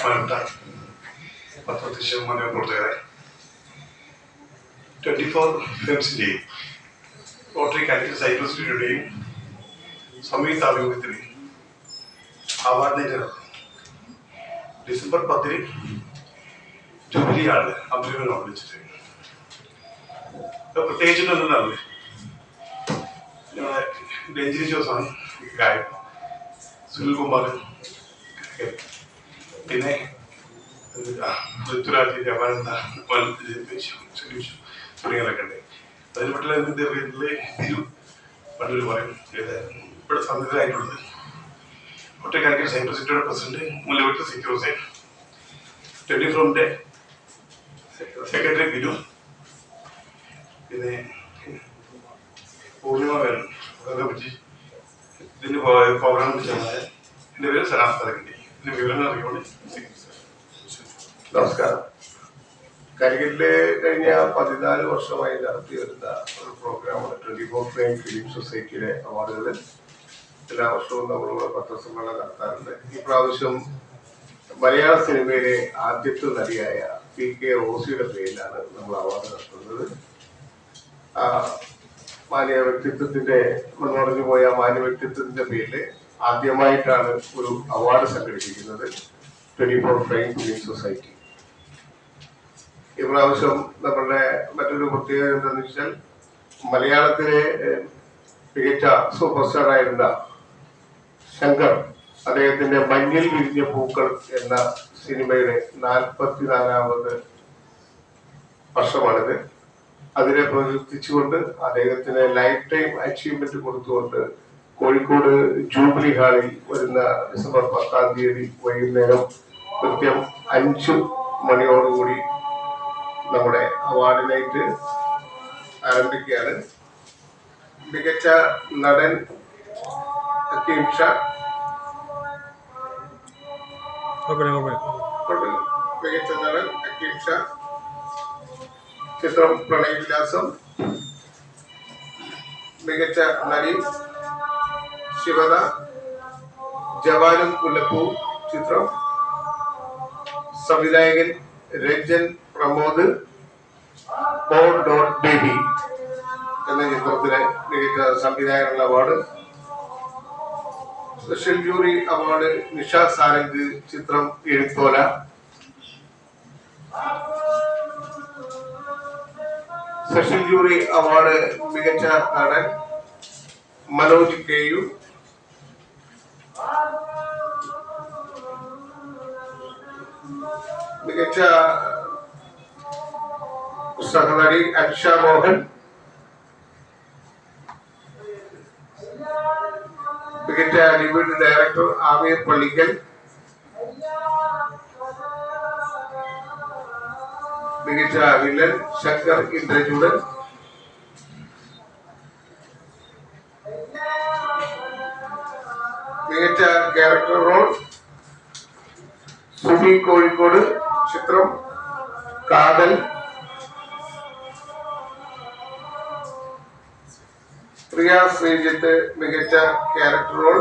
ബഹുമാനപ്പെട്ട പത്രത്തിശ മനോപ്രവർത്തകരെ twenty four ഫിലിംസിൻ്റെയും rotary Calicut cycle സ്റ്റുഡിയോയുടെയും സംയുക്ത ആഭിമുഖ്യത്തിൽ അവാർഡിൻ്റെ ഡിസംബർ പത്തിന് ജൂബിലിയാണ് അഭിമുഖം വിളിച്ചിട്ട് ഇപ്പൊ പ്രത്യേകിച്ചിട്ടൊന്നുണ്ടാവില്ല ഞങ്ങളെ രഞ്ജിനി ജോസാണ് ഗായകൻ സുനിൽ കുമാർ പിന്നെ ഋതുരാജ് രമാനന്ദ സുരേഷ് തുടങ്ങിയവരൊക്കെ ഉണ്ട്. അതിൽപ്പെട്ടുള്ള ഇതിന്റെ പേരിൽ തിരു പണ്ടൊരു പറയും ഇവിടെ സന്നിധരായിട്ടുള്ളത് ഒറ്റക്കാലക്കൽ സൈബർ സിറ്റിയുടെ പ്രസിഡന്റ് മുല്ലവെട്ട് ട്വന്റി ഫ്രോമിന്റെ സെക്രട്ടറി ബിനു പിന്നെ പൂർണിമ വേണം അതൊക്കെ പറ്റി. ഇതിന് പ്രോഗ്രാം ചെന്നാൽ എന്റെ പേര് തലക്കണ്ടി ഇതിന് നമസ്കാരം. കരികിലെ കഴിഞ്ഞ പതിനാല് വർഷമായി നടത്തി വരുന്ന ഒരു പ്രോഗ്രാമാണ് ട്വന്റി ഫോർ ഫ്രെയിം ഫിലിം സൊസൈറ്റിയിലെ അവാർഡുകൾ. എല്ലാ വർഷവും നമ്മളിവിടെ പത്രസമ്മേളനം നടത്താറുണ്ട്. ഈ പ്രാവശ്യം മലയാള സിനിമയിലെ ആദ്യത്തെ നടിയായ പി കെ ഓസിയുടെ പേരിലാണ് നമ്മൾ അവാർഡ് നടത്തുന്നത്. മാന്യ വ്യക്തിത്വത്തിന്റെ മുന്നോടഞ്ഞു പോയ മാന്യ വ്യക്തിത്വത്തിന്റെ പേരിൽ ആദ്യമായിട്ടാണ് ഒരു അവാർഡ് സംഘടിപ്പിക്കുന്നത് twenty four frame film society ഇപ്രാവശ്യം നമ്മളുടെ മറ്റൊരു പ്രത്യേകത എന്താണെന്ന് വെച്ചാൽ മലയാളത്തിലെ മികച്ച സൂപ്പർ സ്റ്റാർ ആയിരുന്ന ശങ്കർ അദ്ദേഹത്തിന്റെ മഞ്ഞിൽ വിരിഞ്ഞ പൂക്കൾ എന്ന സിനിമയുടെ നാൽപ്പത്തിനാലാമത് വർഷമാണിത്. അതിനെ പ്രകീർത്തിച്ചുകൊണ്ട് അദ്ദേഹത്തിന് ലൈഫ് ടൈം അച്ചീവ്മെന്റ് കൊടുത്തുകൊണ്ട് കോഴിക്കോട് ജൂബിലി ഹാളിൽ വരുന്ന ഡിസംബർ പത്താം തീയതി വൈകുന്നേരം കൃത്യം അഞ്ചു മണിയോടുകൂടി നമ്മുടെ അവാർഡ് നൈറ്റ് ആരംഭിക്കുകയാണ്. മികച്ച നടൻ ഹക്കീം ഷാ. മികച്ച നടൻ ഹക്കീം ഷാ. ചിത്രം പ്രണയവിലാസം. മികച്ച നടി ശിവത ജവാനും മുല്ലപ്പൂ ചിത്രം. സംവിധായകൻ രഞ്ജൻ പ്രമോദ് പോൾ ഡോട്ട് ബേബി എന്ന ചിത്രത്തിലെ മികച്ച സംവിധായകനുള്ള award. Special jury award Nisha Sarang ചിത്രം എഴുത്തോല സ്പെഷ്യൽ ജൂറി അവാർഡ് മികച്ച നടൻ മനോജ് കെ യു. മികച്ച സഹനടി അക്ഷ മോഹൻ. മികച്ച ഡെപ്യൂട്ടി ഡയറക്ടർ ആമീർ പള്ളിക്കൽ. മികച്ച വില്ലൻ ശങ്കർ ഇന്ദ്രചൂടൻ മികച്ച ക്യാരക്ടർ റോൾ സുബി കോഴിക്കോട് ചിത്രം കാതൽ. പ്രിയ ശ്രീജിത്ത് മികച്ച ക്യാരക്ടർ റോൾ.